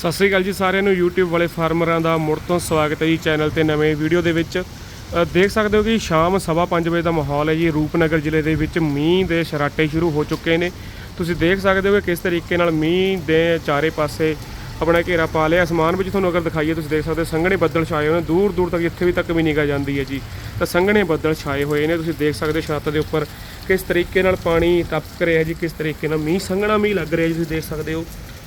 ਸਤਿ ਸ੍ਰੀ ਅਕਾਲ ਜੀ ਸਾਰਿਆਂ ਨੂੰ। YouTube ਵਾਲੇ ਫਾਰਮਰਾਂ ਦਾ ਮੁੜ ਤੋਂ ਸਵਾਗਤ ਹੈ ਜੀ ਚੈਨਲ ਤੇ ਨਵੇਂ ਵੀਡੀਓ ਦੇ ਵਿੱਚ। ਦੇਖ ਸਕਦੇ ਹੋ ਕਿ ਸ਼ਾਮ ਸਵਾ ਪੰਜ ਵਜੇ ਦਾ ਮਾਹੌਲ ਹੈ ਜੀ। ਰੂਪਨਗਰ ਜ਼ਿਲ੍ਹੇ ਦੇ ਵਿੱਚ ਮੀਂਹ ਦੇ ਸ਼ਰਾਟੇ ਸ਼ੁਰੂ ਹੋ ਚੁੱਕੇ ਨੇ। ਤੁਸੀਂ ਦੇਖ ਸਕਦੇ ਹੋ ਕਿ ਕਿਸ ਤਰੀਕੇ ਨਾਲ ਮੀਂਹ ਦੇ ਚਾਰੇ ਪਾਸੇ ਆਪਣਾ ਘੇਰਾ ਪਾ ਲਿਆ। ਅਸਮਾਨ ਵਿੱਚ ਤੁਹਾਨੂੰ ਅਗਰ ਦਿਖਾਈਏ, ਤੁਸੀਂ ਦੇਖ ਸਕਦੇ ਹੋ ਸੰਘਣੇ ਬੱਦਲ ਛਾਏ ਹੋਏ ਨੇ। ਦੂਰ ਦੂਰ ਤੱਕ ਇੱਥੇ ਵੀ ਤੱਕ ਵੀ ਨਿਗਾਹ ਜਾਂਦੀ ਹੈ ਜੀ। ਤਾਂ ਸੰਘਣੇ ਬੱਦਲ ਛਾਏ ਹੋਏ ਨੇ। ਤੁਸੀਂ ਦੇਖ ਸਕਦੇ ਹੋ ਛੱਤ ਦੇ ਉੱਪਰ ਕਿਸ ਤਰੀਕੇ ਨਾਲ ਪਾਣੀ ਟਪਕ ਰਿਹਾ ਜੀ, ਕਿਸ ਤਰੀਕੇ ਨਾਲ ਮੀਂਹ, ਸੰਘਣਾ ਮੀਂਹ ਲੱਗ ਰਿਹਾ ਜੀ। ਤੁਸੀਂ ਦੇਖ ਸਕਦੇ ਹੋ।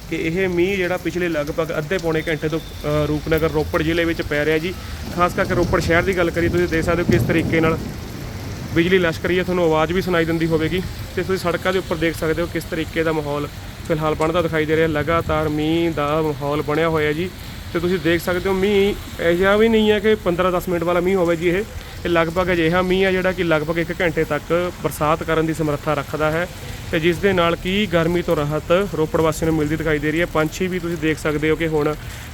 ਕਿ ਇਹ ਮੀਂਹ ਜਿਹੜਾ ਪਿਛਲੇ ਲਗਭਗ ਅੱਧੇ ਪੌਣੇ ਘੰਟੇ ਤੋਂ ਰੂਪਨਗਰ ਰੋਪੜ ਜ਼ਿਲ੍ਹੇ ਵਿੱਚ ਪੈ ਰਿਹਾ ਜੀ। ਖਾਸ ਕਰਕੇ ਰੋਪੜ ਸ਼ਹਿਰ ਦੀ ਗੱਲ ਕਰੀਏ ਤੁਸੀਂ ਦੇਖ ਸਕਦੇ ਹੋ ਕਿਸ ਤਰੀਕੇ ਨਾਲ ਬਿਜਲੀ ਲਸ਼ਕਰੀ ਹੈ। ਤੁਹਾਨੂੰ ਆਵਾਜ਼ ਵੀ ਸੁਣਾਈ ਦਿੰਦੀ ਹੋਵੇਗੀ ਤੇ ਤੁਸੀਂ ਸੜਕਾਂ ਦੇ ਉੱਪਰ ਦੇਖ ਸਕਦੇ ਹੋ ਕਿਸ ਤਰੀਕੇ ਦਾ ਮਾਹੌਲ ਫਿਲਹਾਲ ਬਣਦਾ ਦਿਖਾਈ ਦੇ ਰਿਹਾ। ਲਗਾਤਾਰ ਮੀਂਹ ਦਾ ਮਾਹੌਲ ਬਣਿਆ ਹੋਇਆ ਜੀ ਤੇ ਤੁਸੀਂ ਦੇਖ ਸਕਦੇ ਹੋ ਮੀਂਹ ਅਜਿਹਾ ਵੀ ਨਹੀਂ ਹੈ ਕਿ 15-10 ਮਿੰਟ ਵਾਲਾ ਮੀਂਹ ਹੋਵੇ ਜੀ ਇਹ। ਇਹ ਲਗਭਗ ਅਜਿਹਾ ਮੀਂਹ ਹੈ ਜਿਹੜਾ ਕਿ ਲਗਭਗ 1 ਘੰਟੇ ਤੱਕ ਬਰਸਾਤ ਕਰਨ ਦੀ ਸਮਰੱਥਾ ਰੱਖਦਾ ਹੈ ਤੇ ਜਿਸ ਦੇ ਨਾਲ ਕੀ ਗਰਮੀ ਤੋਂ ਰਾਹਤ ਰੋਪੜ ਵਾਸੀਆਂ ਨੂੰ ਮਿਲਦੀ ਦਿਖਾਈ ਦੇ ਰਹੀ ਹੈ। ਪੰਛੀ ਵੀ ਤੁਸੀਂ ਦੇਖ ਸਕਦੇ ਹੋ ਕਿ ਹੁਣ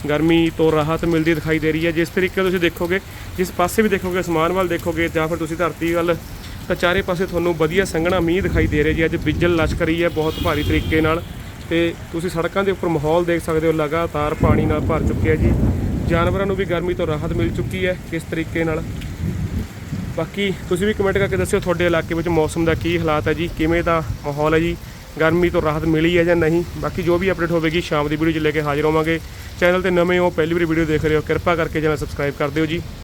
ਗਰਮੀ ਤੋਂ ਰਾਹਤ ਮਿਲਦੀ ਦਿਖਾਈ ਦੇ ਰਹੀ ਹੈ। ਜਿਸ ਤਰੀਕੇ ਤੁਸੀਂ ਦੇਖੋਗੇ, ਜਿਸ ਪਾਸੇ ਵੀ ਦੇਖੋਗੇ, ਅਸਮਾਨ ਵੱਲ ਦੇਖੋਗੇ ਜਾਂ ਫਿਰ ਤੁਸੀਂ ਧਰਤੀ ਵੱਲ, ਤਾਂ ਚਾਰੇ ਪਾਸੇ ਤੁਹਾਨੂੰ ਵਧੀਆ ਸੰਘਣਾ ਮੀਂਹ ਦਿਖਾਈ ਦੇ ਰਿਹਾ ਜੀ। ਅੱਜ ਬਿਜਲ ਲਸ਼ਕਰੀ ਹੈ ਬਹੁਤ ਭਾਰੀ ਤਰੀਕੇ ਨਾਲ ਤੇ ਤੁਸੀਂ ਸੜਕਾਂ ਦੇ ਉੱਪਰ ਮਾਹੌਲ ਦੇਖ ਸਕਦੇ ਹੋ, ਲਗਾਤਾਰ ਪਾਣੀ ਨਾਲ ਭਰ ਚੁੱਕਿਆ ਜੀ। ਜਾਨਵਰਾਂ ਨੂੰ ਵੀ ਗਰਮੀ ਤੋਂ ਰਾਹਤ ਮਿਲ ਚੁੱਕੀ ਹੈ। ਕਿਸ ਤਰੀਕੇ ਨਾਲ? ਬਾਕੀ ਤੁਸੀਂ ਵੀ ਕਮੈਂਟ ਕਰਕੇ ਦੱਸਿਓ ਤੁਹਾਡੇ ਇਲਾਕੇ ਵਿੱਚ ਮੌਸਮ ਦਾ ਕੀ ਹਾਲਾਤ ਹੈ ਜੀ, ਕਿਵੇਂ ਦਾ ਮਾਹੌਲ ਹੈ ਜੀ, ਗਰਮੀ ਤੋਂ ਰਾਹਤ ਮਿਲੀ ਹੈ ਜਾਂ ਨਹੀਂ? ਬਾਕੀ ਜੋ ਵੀ ਅਪਡੇਟ ਹੋਵੇਗੀ, ਸ਼ਾਮ ਦੀ ਵੀਡੀਓ 'ਚ ਲੈ ਕੇ ਹਾਜ਼ਰ ਹੋਵਾਂਗੇ। ਚੈਨਲ ਤੇ ਨਵੇਂ ਹੋ, ਪਹਿਲੀ ਵਾਰੀ ਵੀਡੀਓ ਦੇਖ ਰਹੇ ਹੋ, ਕਿਰਪਾ ਕਰਕੇ ਚੈਨਲ ਸਬਸਕ੍ਰਾਈਬ ਕਰ ਦਿਓ ਜੀ।